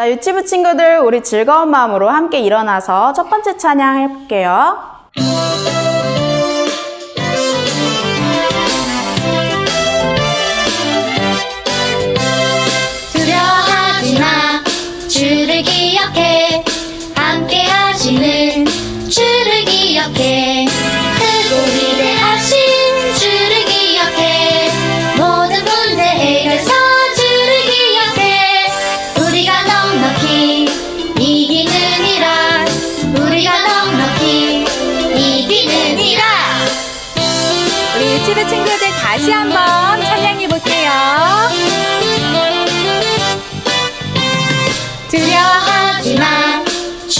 자, 유치부 친구들, 우리 즐거운 마음으로 함께 일어나서 첫 번째 찬양 해볼게요.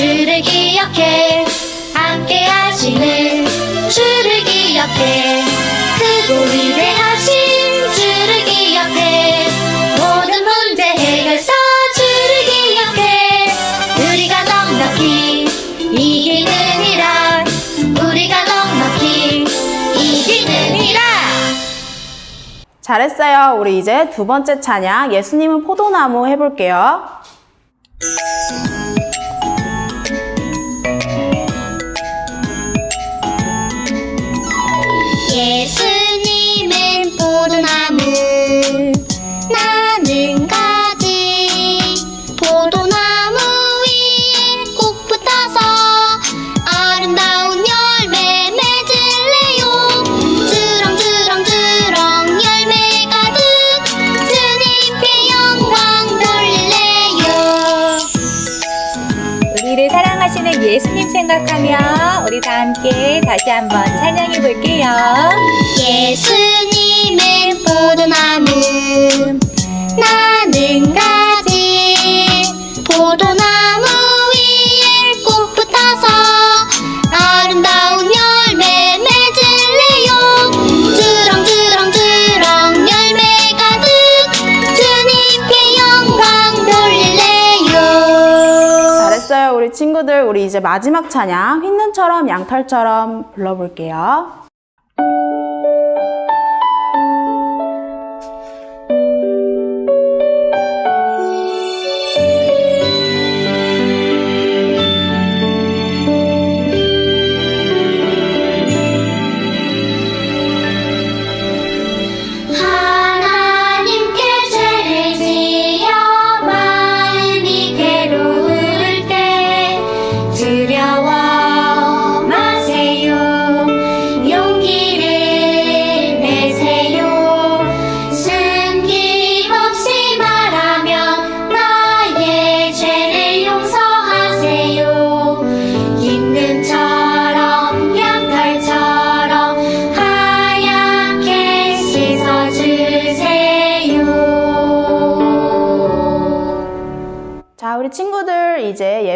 주를 기억해. 함께 하시는 주를 기억해. 크고 위대하신 주를 기억해. 모든 문제 해결사 주를 기억해. 우리가 넉넉히 이기느니라. 우리가 넉넉히 이기느니라. 잘했어요. 우리 이제 두 번째 찬양, 예수님은 포도나무 해볼게요. 예수님 생각하며 우리 다 함께 다시 한번 찬양해 볼게요. 예수님은 포도나무 나는 가 우리 이제 마지막 찬양, 흰눈처럼 양털처럼 불러볼게요.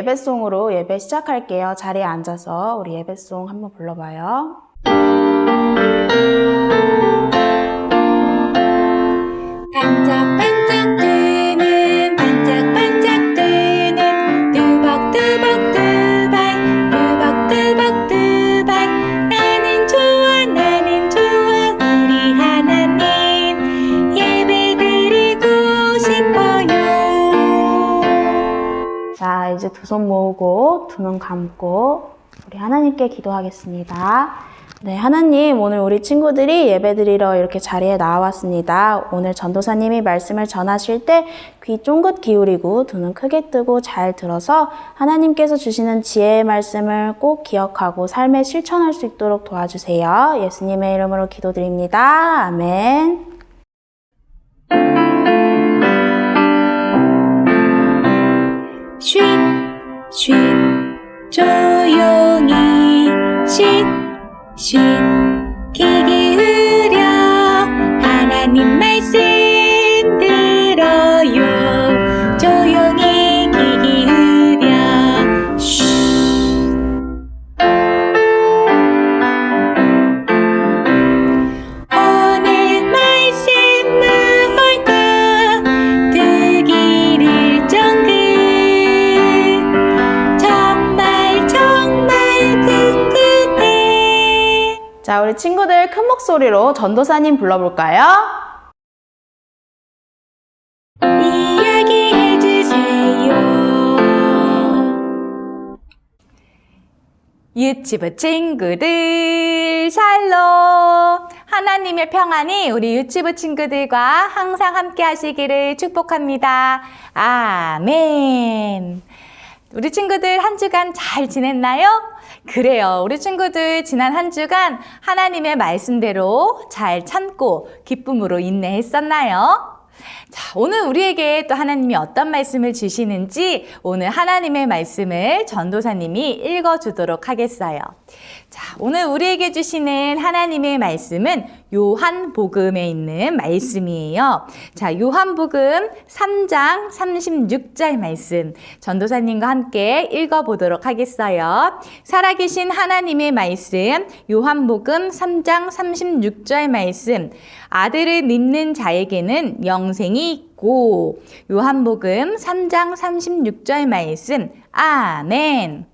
예배송으로 예배 시작할게요. 자리에 앉아서 우리 예배송 한번 불러봐요. 두 손 모으고 두 눈 감고 우리 하나님께 기도하겠습니다. 네, 하나님, 오늘 우리 친구들이 예배 드리러 이렇게 자리에 나왔습니다. 오늘 전도사님이 말씀을 전하실 때 귀 쫑긋 기울이고 두 눈 크게 뜨고 잘 들어서 하나님께서 주시는 지혜의 말씀을 꼭 기억하고 삶에 실천할 수 있도록 도와주세요. 예수님의 이름으로 기도드립니다. 아멘. 쉿, 조용히, 쉿, 쉿, 귀기 소리로 전도사님 불러볼까요? 유튜브 친구들 샬롬 하나님의 평안이 우리 유튜브 친구들과 항상 함께 하시기를 축복합니다. 아멘 우리 친구들 한 주간 잘 지냈나요? 그래요. 우리 친구들 지난 한 주간 하나님의 말씀대로 잘 참고 기쁨으로 인내했었나요? 자, 오늘 우리에게 또 하나님이 어떤 말씀을 주시는지 오늘 하나님의 말씀을 전도사님이 읽어주도록 하겠어요. 자, 오늘 우리에게 주시는 하나님의 말씀은 요한복음에 있는 말씀이에요. 자, 요한복음 3장 36절 말씀. 전도사님과 함께 읽어보도록 하겠어요. 살아계신 하나님의 말씀, 요한복음 3장 36절 말씀. 아들을 믿는 자에게는 영생이 있고, 요한복음 3장 36절 말씀. 아멘.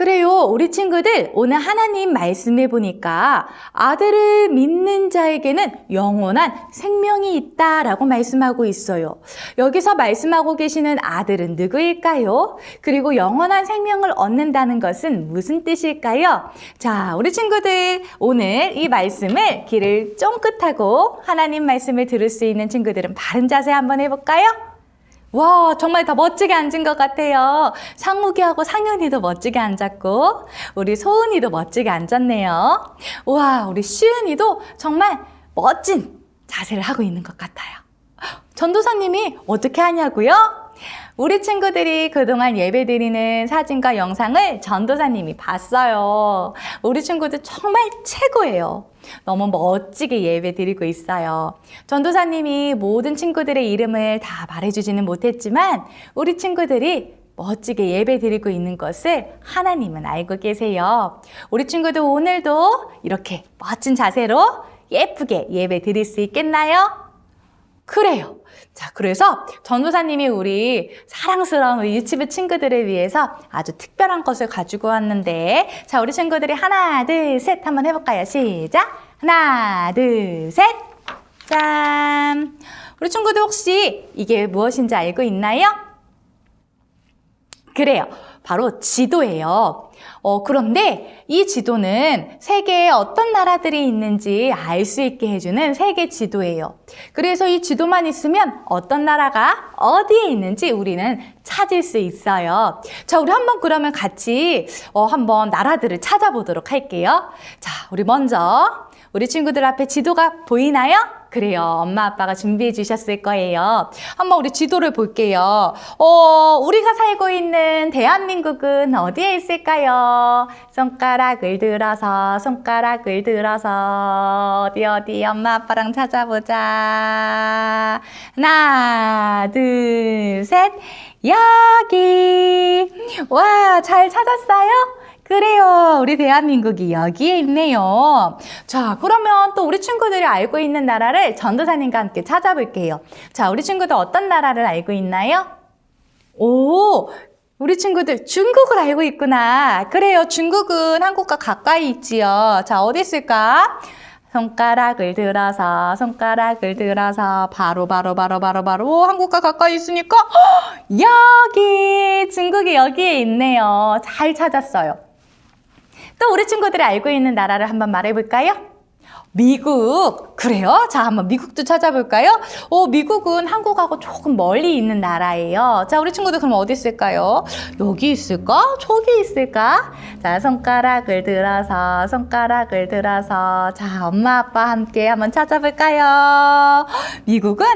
그래요. 우리 친구들 오늘 하나님 말씀해 보니까 아들을 믿는 자에게는 영원한 생명이 있다라고 말씀하고 있어요. 여기서 말씀하고 계시는 아들은 누구일까요? 그리고 영원한 생명을 얻는다는 것은 무슨 뜻일까요? 자, 우리 친구들 오늘 이 말씀을 귀를 쫑긋하고 하나님 말씀을 들을 수 있는 친구들은 바른 자세 한번 해볼까요? 와, 정말 다 멋지게 앉은 것 같아요. 상욱이하고 상현이도 멋지게 앉았고, 우리 소은이도 멋지게 앉았네요. 와, 우리 시은이도 정말 멋진 자세를 하고 있는 것 같아요. 전도사님이 어떻게 하냐고요? 우리 친구들이 그동안 예배 드리는 사진과 영상을 전도사님이 봤어요. 우리 친구들 정말 최고예요. 너무 멋지게 예배 드리고 있어요. 전도사님이 모든 친구들의 이름을 다 말해주지는 못했지만 우리 친구들이 멋지게 예배 드리고 있는 것을 하나님은 알고 계세요. 우리 친구들 오늘도 이렇게 멋진 자세로 예쁘게 예배 드릴 수 있겠나요? 그래요. 자, 그래서 전도사님이 우리 사랑스러운 우리 유치부 친구들을 위해서 아주 특별한 것을 가지고 왔는데, 자, 우리 친구들이 하나, 둘, 셋 한번 해볼까요? 시작! 하나, 둘, 셋! 짠! 우리 친구들 혹시 이게 무엇인지 알고 있나요? 그래요. 바로 지도예요. 어, 그런데 이 지도는 세계에 어떤 나라들이 있는지 알 수 있게 해주는 세계 지도예요. 그래서 이 지도만 있으면 어떤 나라가 어디에 있는지 우리는 찾을 수 있어요. 자, 우리 한번 그러면 같이 어, 한번 나라들을 찾아보도록 할게요. 자, 우리 먼저 우리 친구들 앞에 지도가 보이나요? 그래요. 엄마 아빠가 준비해 주셨을 거예요. 한번 우리 지도를 볼게요. 어, 우리가 살고 있는 대한민국은 어디에 있을까요? 손가락을 들어서, 손가락을 들어서, 어디, 어디, 엄마 아빠랑 찾아보자. 하나, 둘, 셋. 여기. 와, 잘 찾았어요? 그래요. 우리 대한민국이 여기에 있네요. 자, 그러면 또 우리 친구들이 알고 있는 나라를 전도사님과 함께 찾아볼게요. 자, 우리 친구들 어떤 나라를 알고 있나요? 오, 우리 친구들 중국을 알고 있구나. 그래요. 중국은 한국과 가까이 있지요. 자, 어디 있을까? 손가락을 들어서 손가락을 들어서 바로 바로 바로 바로 바로 한국과 가까이 있으니까 헉, 여기 중국이 여기에 있네요. 잘 찾았어요. 또 우리 친구들이 알고 있는 나라를 한번 말해볼까요? 미국. 그래요? 자, 한번 미국도 찾아볼까요? 오, 미국은 한국하고 조금 멀리 있는 나라예요. 자, 우리 친구들 그럼 어디 있을까요? 여기 있을까? 저기 있을까? 자, 손가락을 들어서, 손가락을 들어서. 자, 엄마, 아빠 함께 한번 찾아볼까요? 미국은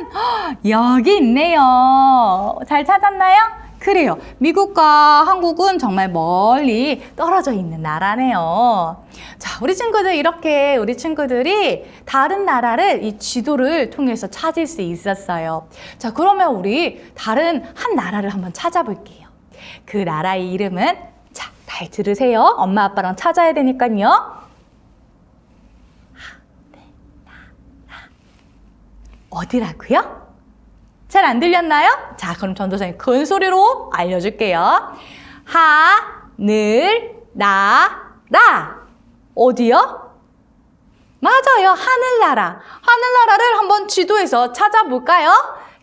여기 있네요. 잘 찾았나요? 그래요. 미국과 한국은 정말 멀리 떨어져 있는 나라네요. 자, 우리 친구들 이렇게 우리 친구들이 다른 나라를 이 지도를 통해서 찾을 수 있었어요. 자, 그러면 우리 다른 한 나라를 한번 찾아볼게요. 그 나라의 이름은 자, 잘 들으세요. 엄마 아빠랑 찾아야 되니까요. 어디라고요? 잘 안 들렸나요? 자, 그럼 전도사님 큰 소리로 알려줄게요. 하 늘, 나, 라. 어디요? 맞아요. 하늘나라. 하늘나라를 한번 지도에서 찾아볼까요?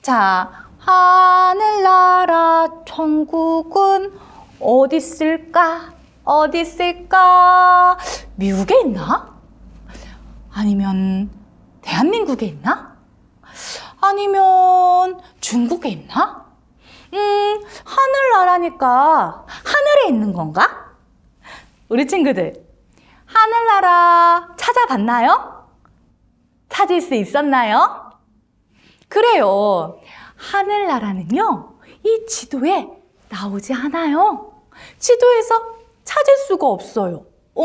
자, 하늘나라 천국은 어디 있을까? 어디 있을까? 미국에 있나? 아니면 대한민국에 있나? 아니면 중국에 있나? 음, 하늘나라니까 하늘에 있는 건가? 우리 친구들, 하늘나라 찾아봤나요? 찾을 수 있었나요? 그래요. 하늘나라는요, 이 지도에 나오지 않아요. 지도에서 찾을 수가 없어요. 어?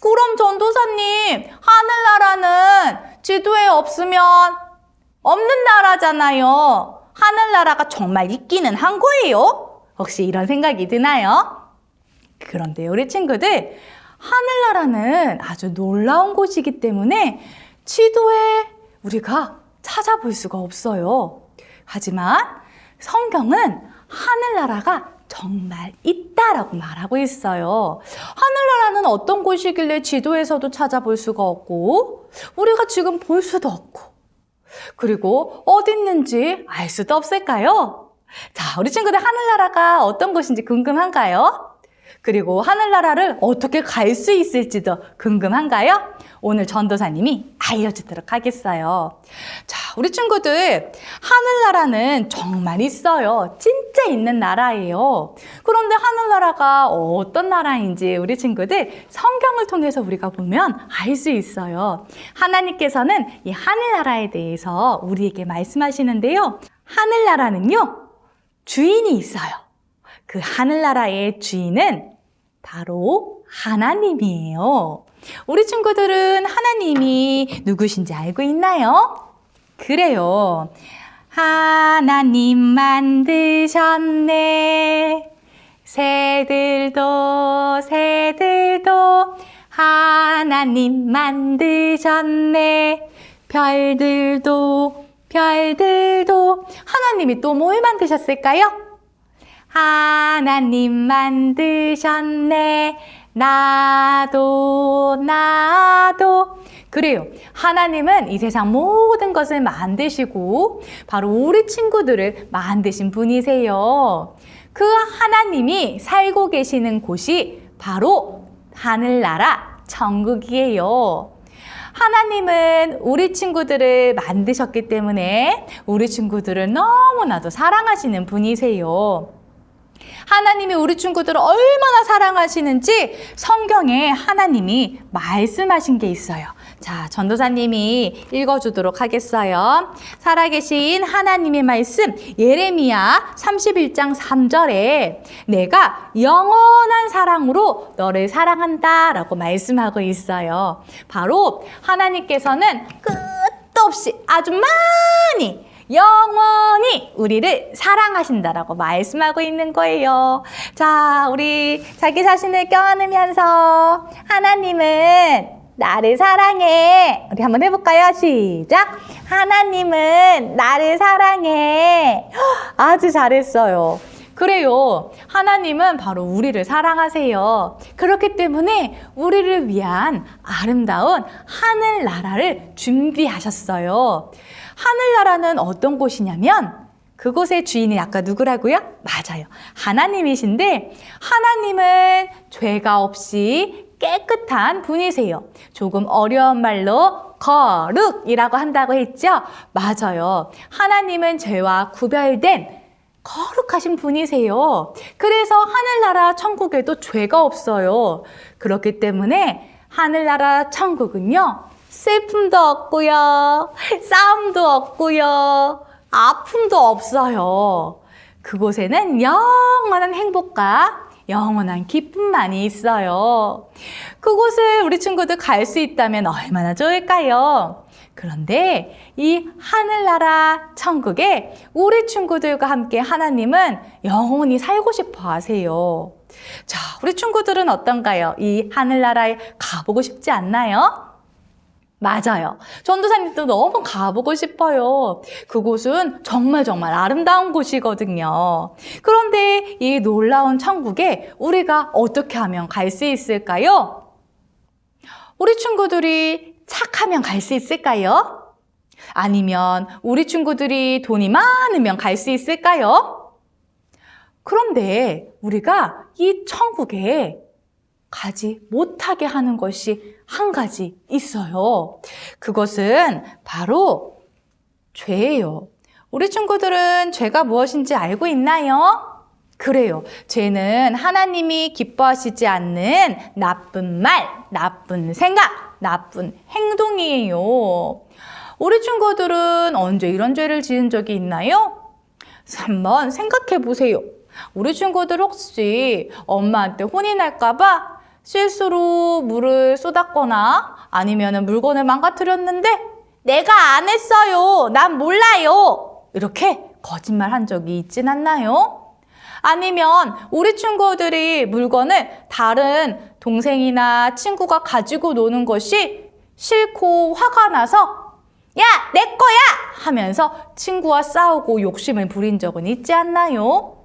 그럼 전도사님, 하늘나라는 지도에 없으면 없는 나라잖아요. 하늘나라가 정말 있기는 한 거예요? 혹시 이런 생각이 드나요? 그런데 우리 친구들, 하늘나라는 아주 놀라운 곳이기 때문에 지도에 우리가 찾아볼 수가 없어요. 하지만 성경은 하늘나라가 정말 있다라고 말하고 있어요. 하늘나라는 어떤 곳이길래 지도에서도 찾아볼 수가 없고, 우리가 지금 볼 수도 없고, 그리고 어디 있는지 알 수도 없을까요? 자, 우리 친구들 하늘나라가 어떤 곳인지 궁금한가요? 그리고 하늘나라를 어떻게 갈 수 있을지도 궁금한가요? 오늘 전도사님이 알려주도록 하겠어요. 자, 우리 친구들, 하늘나라는 정말 있어요. 진짜 있는 나라예요. 그런데 하늘나라가 어떤 나라인지 우리 친구들 성경을 통해서 우리가 보면 알 수 있어요. 하나님께서는 이 하늘나라에 대해서 우리에게 말씀하시는데요. 하늘나라는요, 주인이 있어요. 그 하늘나라의 주인은 바로 하나님이에요. 우리 친구들은 하나님이 누구신지 알고 있나요? 그래요. 하나님 만드셨네. 새들도 새들도 하나님 만드셨네. 별들도 별들도 하나님이 또 뭘 만드셨을까요? 하나님 만드셨네. 나도, 나도. 그래요. 하나님은 이 세상 모든 것을 만드시고, 바로 우리 친구들을 만드신 분이세요. 그 하나님이 살고 계시는 곳이 바로 하늘나라 천국이에요. 하나님은 우리 친구들을 만드셨기 때문에 우리 친구들을 너무나도 사랑하시는 분이세요. 하나님이 우리 친구들을 얼마나 사랑하시는지 성경에 하나님이 말씀하신 게 있어요. 자, 전도사님이 읽어주도록 하겠어요. 살아계신 하나님의 말씀, 예레미야 31장 3절에 내가 영원한 사랑으로 너를 사랑한다 라고 말씀하고 있어요. 바로 하나님께서는 끝도 없이 아주 많이 영원히 우리를 사랑하신다라고 말씀하고 있는 거예요. 자, 우리 자기 자신을 껴안으면서 하나님은 나를 사랑해. 우리 한번 해볼까요? 시작. 하나님은 나를 사랑해. 아주 잘했어요. 그래요. 하나님은 바로 우리를 사랑하세요. 그렇기 때문에 우리를 위한 아름다운 하늘나라를 준비하셨어요. 하늘나라는 어떤 곳이냐면 그곳의 주인이 아까 누구라고요? 맞아요. 하나님이신데 하나님은 죄가 없이 깨끗한 분이세요. 조금 어려운 말로 거룩이라고 한다고 했죠? 맞아요. 하나님은 죄와 구별된 거룩하신 분이세요. 그래서 하늘나라 천국에도 죄가 없어요. 그렇기 때문에 하늘나라 천국은요, 슬픔도 없고요, 싸움도 없고요, 아픔도 없어요. 그곳에는 영원한 행복과 영원한 기쁨만이 있어요. 그곳을 우리 친구들 갈 수 있다면 얼마나 좋을까요? 그런데 이 하늘나라 천국에 우리 친구들과 함께 하나님은 영원히 살고 싶어 하세요. 자, 우리 친구들은 어떤가요? 이 하늘나라에 가보고 싶지 않나요? 맞아요. 전도사님도 너무 가보고 싶어요. 그곳은 정말 정말 아름다운 곳이거든요. 그런데 이 놀라운 천국에 우리가 어떻게 하면 갈 수 있을까요? 우리 친구들이 착하면 갈 수 있을까요? 아니면 우리 친구들이 돈이 많으면 갈 수 있을까요? 그런데 우리가 이 천국에 가지 못하게 하는 것이 한 가지 있어요. 그것은 바로 죄예요. 우리 친구들은 죄가 무엇인지 알고 있나요? 그래요. 죄는 하나님이 기뻐하시지 않는 나쁜 말, 나쁜 생각, 나쁜 행동이에요. 우리 친구들은 언제 이런 죄를 지은 적이 있나요? 한번 생각해 보세요. 우리 친구들 혹시 엄마한테 혼이 날까봐 실수로 물을 쏟았거나 아니면 물건을 망가뜨렸는데 내가 안 했어요. 난 몰라요. 이렇게 거짓말 한 적이 있진 않나요? 아니면 우리 친구들이 물건을 다른 동생이나 친구가 가지고 노는 것이 싫고 화가 나서 야, 내 거야! 하면서 친구와 싸우고 욕심을 부린 적은 있지 않나요?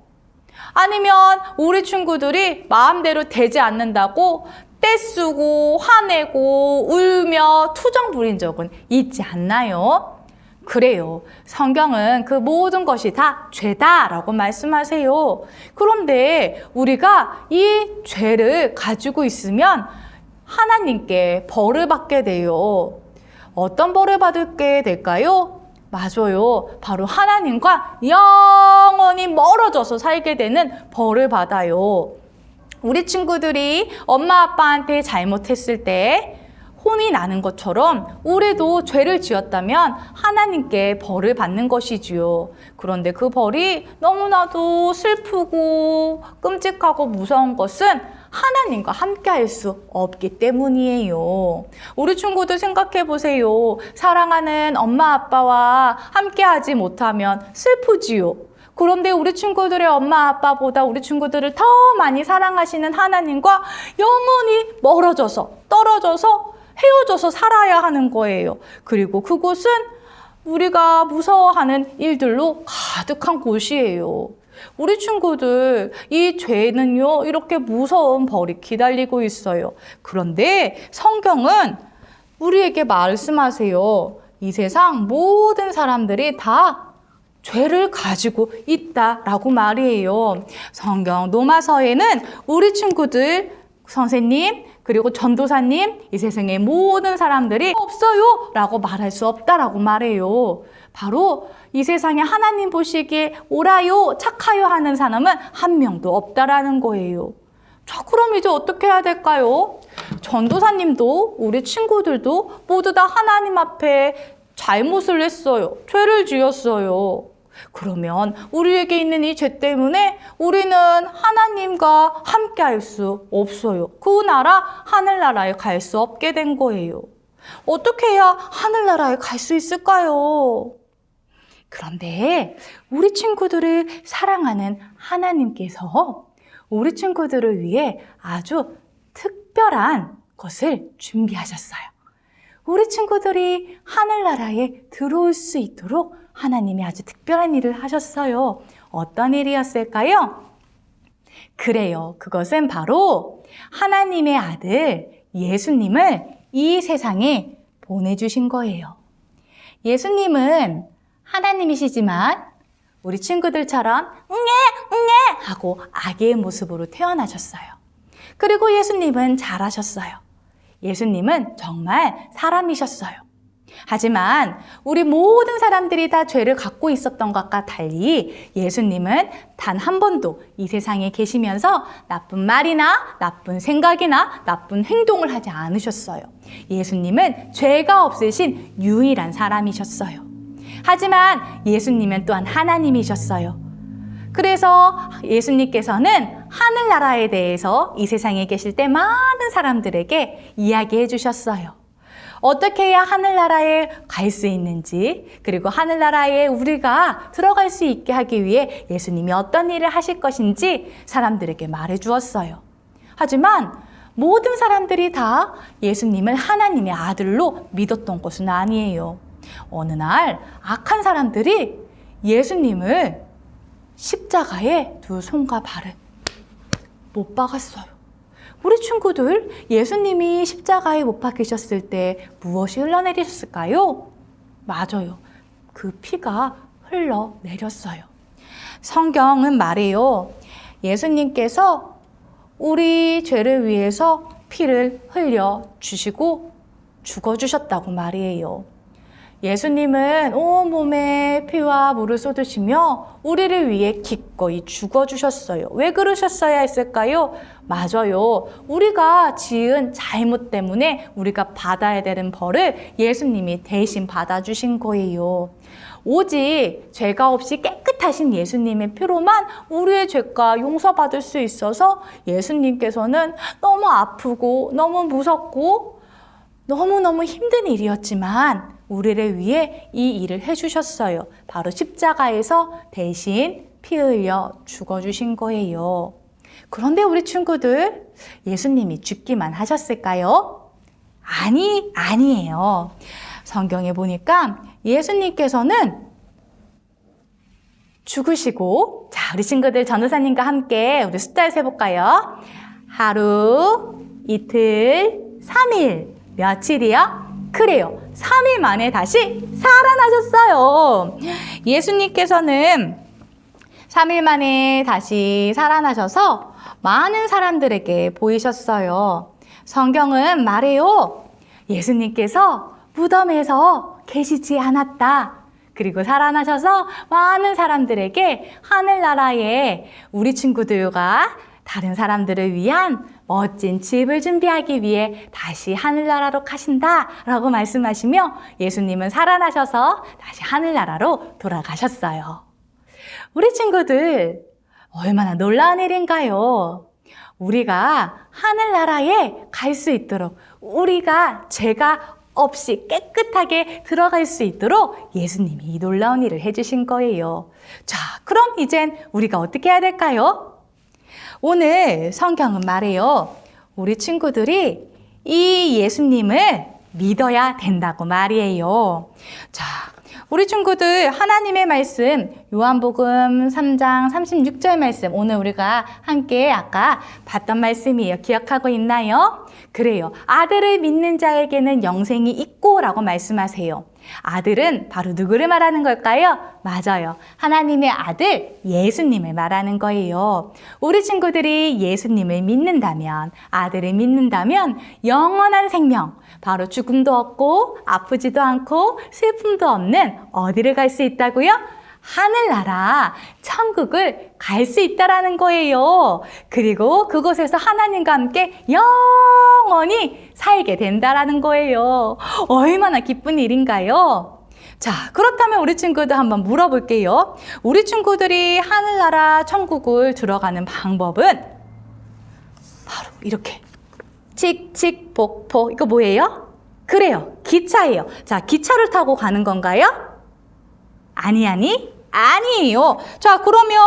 아니면 우리 친구들이 마음대로 되지 않는다고 떼쓰고 화내고 울며 투정 부린 적은 있지 않나요? 그래요. 성경은 그 모든 것이 다 죄다라고 말씀하세요. 그런데 우리가 이 죄를 가지고 있으면 하나님께 벌을 받게 돼요. 어떤 벌을 받게 될까요? 맞아요. 바로 하나님과 영원히 멀어져서 살게 되는 벌을 받아요. 우리 친구들이 엄마 아빠한테 잘못했을 때 혼이 나는 것처럼 우리도 죄를 지었다면 하나님께 벌을 받는 것이지요. 그런데 그 벌이 너무나도 슬프고 끔찍하고 무서운 것은 하나님과 함께 할 수 없기 때문이에요. 우리 친구들 생각해 보세요. 사랑하는 엄마 아빠와 함께 하지 못하면 슬프지요. 그런데 우리 친구들의 엄마 아빠보다 우리 친구들을 더 많이 사랑하시는 하나님과 영원히 멀어져서 떨어져서 헤어져서 살아야 하는 거예요. 그리고 그곳은 우리가 무서워하는 일들로 가득한 곳이에요. 우리 친구들, 이 죄는요, 이렇게 무서운 벌이 기다리고 있어요. 그런데 성경은 우리에게 말씀하세요. 이 세상 모든 사람들이 다 죄를 가지고 있다라고 말이에요. 성경 로마서에는 우리 친구들 선생님 그리고 전도사님 이 세상의 모든 사람들이 없어요 라고 말할 수 없다라고 말해요. 바로 이 세상에 하나님 보시기에 옳아요 착하요 하는 사람은 한 명도 없다라는 거예요. 자 그럼 이제 어떻게 해야 될까요? 전도사님도 우리 친구들도 모두 다 하나님 앞에 잘못을 했어요. 죄를 지었어요. 그러면 우리에게 있는 이 죄 때문에 우리는 하나님과 함께 할 수 없어요. 그 나라, 하늘나라에 갈 수 없게 된 거예요. 어떻게 해야 하늘나라에 갈 수 있을까요? 그런데 우리 친구들을 사랑하는 하나님께서 우리 친구들을 위해 아주 특별한 것을 준비하셨어요. 우리 친구들이 하늘나라에 들어올 수 있도록 하나님이 아주 특별한 일을 하셨어요. 어떤 일이었을까요? 그래요. 그것은 바로 하나님의 아들 예수님을 이 세상에 보내주신 거예요. 예수님은 하나님이시지만 우리 친구들처럼 응애 응애 하고 아기의 모습으로 태어나셨어요. 그리고 예수님은 잘하셨어요. 예수님은 정말 사람이셨어요. 하지만 우리 모든 사람들이 다 죄를 갖고 있었던 것과 달리 예수님은 단 한 번도 이 세상에 계시면서 나쁜 말이나 나쁜 생각이나 나쁜 행동을 하지 않으셨어요. 예수님은 죄가 없으신 유일한 사람이셨어요. 하지만 예수님은 또한 하나님이셨어요. 그래서 예수님께서는 하늘나라에 대해서 이 세상에 계실 때 많은 사람들에게 이야기해 주셨어요. 어떻게 해야 하늘나라에 갈 수 있는지, 그리고 하늘나라에 우리가 들어갈 수 있게 하기 위해 예수님이 어떤 일을 하실 것인지 사람들에게 말해 주었어요. 하지만 모든 사람들이 다 예수님을 하나님의 아들로 믿었던 것은 아니에요. 어느 날 악한 사람들이 예수님을 십자가에 두 손과 발을 못 박았어요. 우리 친구들, 예수님이 십자가에 못 박히셨을 때 무엇이 흘러내리셨을까요? 맞아요. 그 피가 흘러내렸어요. 성경은 말해요. 예수님께서 우리 죄를 위해서 피를 흘려 주시고 죽어 주셨다고 말이에요. 예수님은 온몸에 피와 물을 쏟으시며 우리를 위해 기꺼이 죽어주셨어요. 왜 그러셨어야 했을까요? 맞아요. 우리가 지은 잘못 때문에 우리가 받아야 되는 벌을 예수님이 대신 받아주신 거예요. 오직 죄가 없이 깨끗하신 예수님의 피로만 우리의 죄가 용서받을 수 있어서 예수님께서는 너무 아프고 너무 무섭고 너무너무 힘든 일이었지만 우리를 위해 이 일을 해주셨어요. 바로 십자가에서 대신 피 흘려 죽어주신 거예요. 그런데 우리 친구들, 예수님이 죽기만 하셨을까요? 아니, 아니에요. 성경에 보니까 예수님께서는 죽으시고, 자, 우리 친구들 전도사님과 함께 우리 숫자를 세볼까요? 하루, 이틀, 3일, 며칠이요? 그래요. 3일 만에 다시 살아나셨어요. 예수님께서는 3일 만에 다시 살아나셔서 많은 사람들에게 보이셨어요. 성경은 말해요. 예수님께서 무덤에서 계시지 않았다. 그리고 살아나셔서 많은 사람들에게 하늘나라에 우리 친구들과 다른 사람들을 위한 멋진 집을 준비하기 위해 다시 하늘나라로 가신다 라고 말씀하시며 예수님은 살아나셔서 다시 하늘나라로 돌아가셨어요. 우리 친구들, 얼마나 놀라운 일인가요? 우리가 하늘나라에 갈 수 있도록 우리가 죄가 없이 깨끗하게 들어갈 수 있도록 예수님이 이 놀라운 일을 해주신 거예요. 자, 그럼 이젠 우리가 어떻게 해야 될까요? 오늘 성경은 말해요. 우리 친구들이 이 예수님을 믿어야 된다고 말이에요. 자, 우리 친구들 하나님의 말씀 요한복음 3장 36절 말씀 오늘 우리가 함께 아까 봤던 말씀이에요. 기억하고 있나요? 그래요. 아들을 믿는 자에게는 영생이 있고라고 말씀하세요. 아들은 바로 누구를 말하는 걸까요? 맞아요. 하나님의 아들 예수님을 말하는 거예요. 우리 친구들이 예수님을 믿는다면, 아들을 믿는다면 영원한 생명, 바로 죽음도 없고 아프지도 않고 슬픔도 없는 어디를 갈 수 있다고요? 하늘나라, 천국을 갈 수 있다라는 거예요. 그리고 그곳에서 하나님과 함께 영원히 살게 된다라는 거예요. 얼마나 기쁜 일인가요? 자, 그렇다면 우리 친구들 한번 물어볼게요. 우리 친구들이 하늘나라 천국을 들어가는 방법은 바로 이렇게 칙칙복포 이거 뭐예요? 그래요. 기차예요. 자, 기차를 타고 가는 건가요? 아니, 아니, 아니에요. 자, 그러면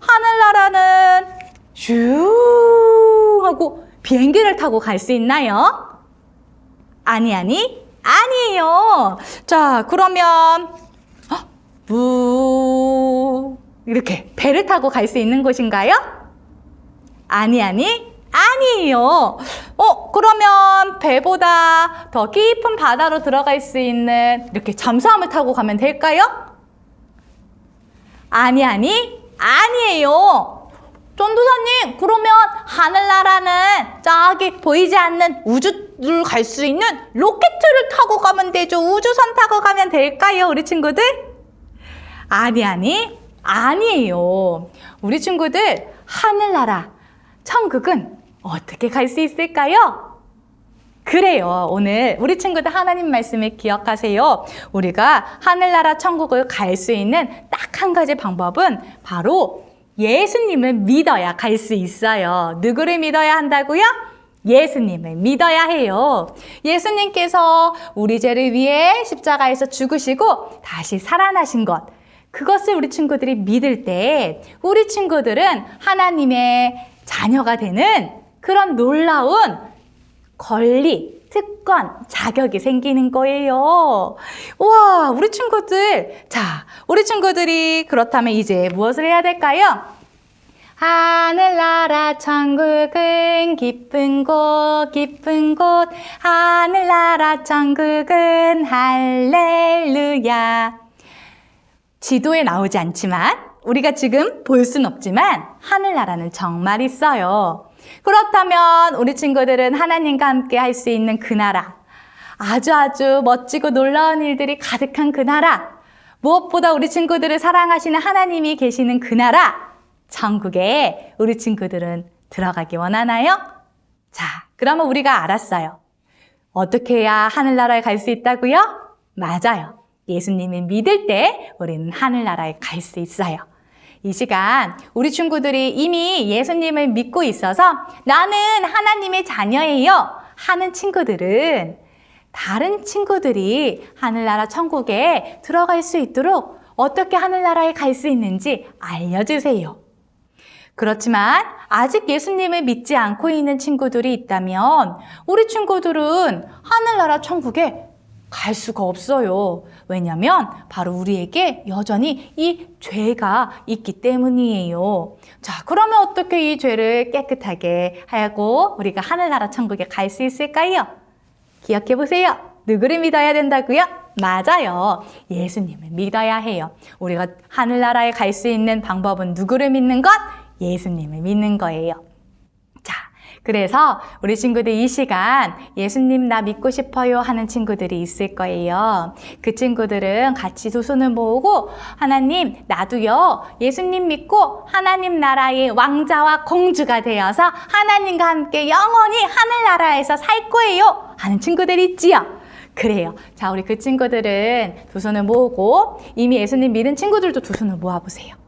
하늘나라는 슈 하고 비행기를 타고 갈 수 있나요? 아니, 아니, 아니에요. 자, 그러면 헉, 무 이렇게 배를 타고 갈 수 있는 곳인가요? 아니, 아니, 아니에요. 어, 그러면 배보다 더 깊은 바다로 들어갈 수 있는 이렇게 잠수함을 타고 가면 될까요? 아니, 아니, 아니에요. 전도사님, 그러면 하늘나라는 저기 보이지 않는 우주를 갈 수 있는 로켓을 타고 가면 되죠. 우주선 타고 가면 될까요, 우리 친구들? 아니, 아니, 아니에요. 우리 친구들, 하늘나라, 천국은 어떻게 갈 수 있을까요? 그래요. 오늘 우리 친구들 하나님 말씀을 기억하세요. 우리가 하늘나라 천국을 갈 수 있는 딱 한 가지 방법은 바로 예수님을 믿어야 갈 수 있어요. 누구를 믿어야 한다고요? 예수님을 믿어야 해요. 예수님께서 우리 죄를 위해 십자가에서 죽으시고 다시 살아나신 것. 그것을 우리 친구들이 믿을 때 우리 친구들은 하나님의 자녀가 되는 그런 놀라운 권리, 특권, 자격이 생기는 거예요. 와, 우리 친구들. 자, 우리 친구들이 그렇다면 이제 무엇을 해야 될까요? 하늘나라 천국은 깊은 곳, 깊은 곳. 하늘나라 천국은 할렐루야. 지도에 나오지 않지만 우리가 지금 볼 순 없지만 하늘나라는 정말 있어요. 그렇다면 우리 친구들은 하나님과 함께 할 수 있는 그 나라, 아주 아주 멋지고 놀라운 일들이 가득한 그 나라, 무엇보다 우리 친구들을 사랑하시는 하나님이 계시는 그 나라, 천국에 우리 친구들은 들어가기 원하나요? 자, 그러면 우리가 알았어요. 어떻게 해야 하늘나라에 갈 수 있다고요? 맞아요. 예수님을 믿을 때 우리는 하늘나라에 갈 수 있어요. 이 시간 우리 친구들이 이미 예수님을 믿고 있어서 나는 하나님의 자녀예요 하는 친구들은 다른 친구들이 하늘나라 천국에 들어갈 수 있도록 어떻게 하늘나라에 갈 수 있는지 알려주세요. 그렇지만 아직 예수님을 믿지 않고 있는 친구들이 있다면 우리 친구들은 하늘나라 천국에 갈 수가 없어요. 왜냐면 바로 우리에게 여전히 이 죄가 있기 때문이에요. 자, 그러면 어떻게 이 죄를 깨끗하게 하고 우리가 하늘나라 천국에 갈 수 있을까요? 기억해 보세요. 누구를 믿어야 된다고요? 맞아요. 예수님을 믿어야 해요. 우리가 하늘나라에 갈 수 있는 방법은 누구를 믿는 것? 예수님을 믿는 거예요. 자, 그래서 우리 친구들 이 시간 예수님 나 믿고 싶어요 하는 친구들이 있을 거예요. 그 친구들은 같이 두 손을 모으고 하나님 나도요 예수님 믿고 하나님 나라의 왕자와 공주가 되어서 하나님과 함께 영원히 하늘나라에서 살 거예요 하는 친구들 있지요. 그래요. 자, 우리 그 친구들은 두 손을 모으고 이미 예수님 믿은 친구들도 두 손을 모아보세요.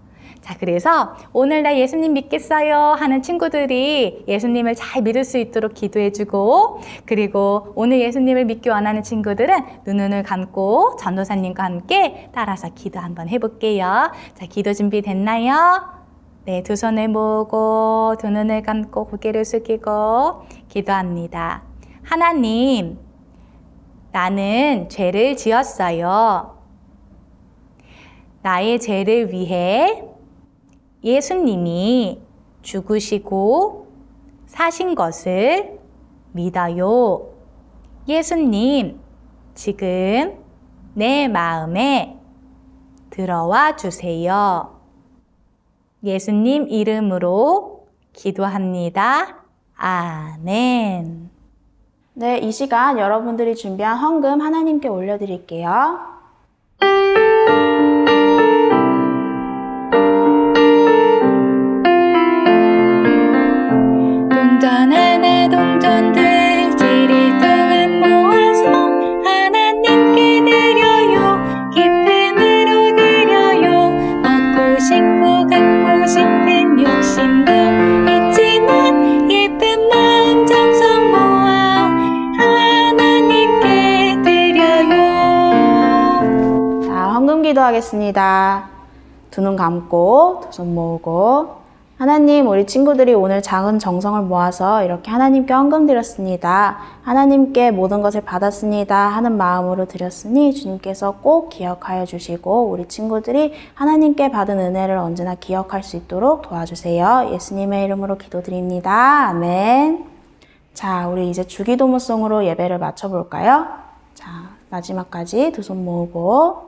자, 그래서 오늘 나 예수님 믿겠어요 하는 친구들이 예수님을 잘 믿을 수 있도록 기도해주고 그리고 오늘 예수님을 믿기 원하는 친구들은 눈을 감고 전도사님과 함께 따라서 기도 한번 해볼게요. 자, 기도 준비 됐나요? 네, 두 손을 모으고 두 눈을 감고 고개를 숙이고 기도합니다. 하나님, 나는 죄를 지었어요. 나의 죄를 위해 예수님이 죽으시고 사신 것을 믿어요. 예수님, 지금 내 마음에 들어와 주세요. 예수님 이름으로 기도합니다. 아멘. 네, 이 시간 여러분들이 준비한 헌금 하나님께 올려드릴게요. 기도하겠습니다. 두 눈 감고, 두 손 모으고. 하나님, 우리 친구들이 오늘 작은 정성을 모아서 이렇게 하나님께 헌금 드렸습니다. 하나님께 모든 것을 받았습니다. 하는 마음으로 드렸으니 주님께서 꼭 기억하여 주시고 우리 친구들이 하나님께 받은 은혜를 언제나 기억할 수 있도록 도와주세요. 예수님의 이름으로 기도드립니다. 아멘. 자, 우리 이제 주기도문송으로 예배를 마쳐볼까요? 자, 마지막까지 두 손 모으고.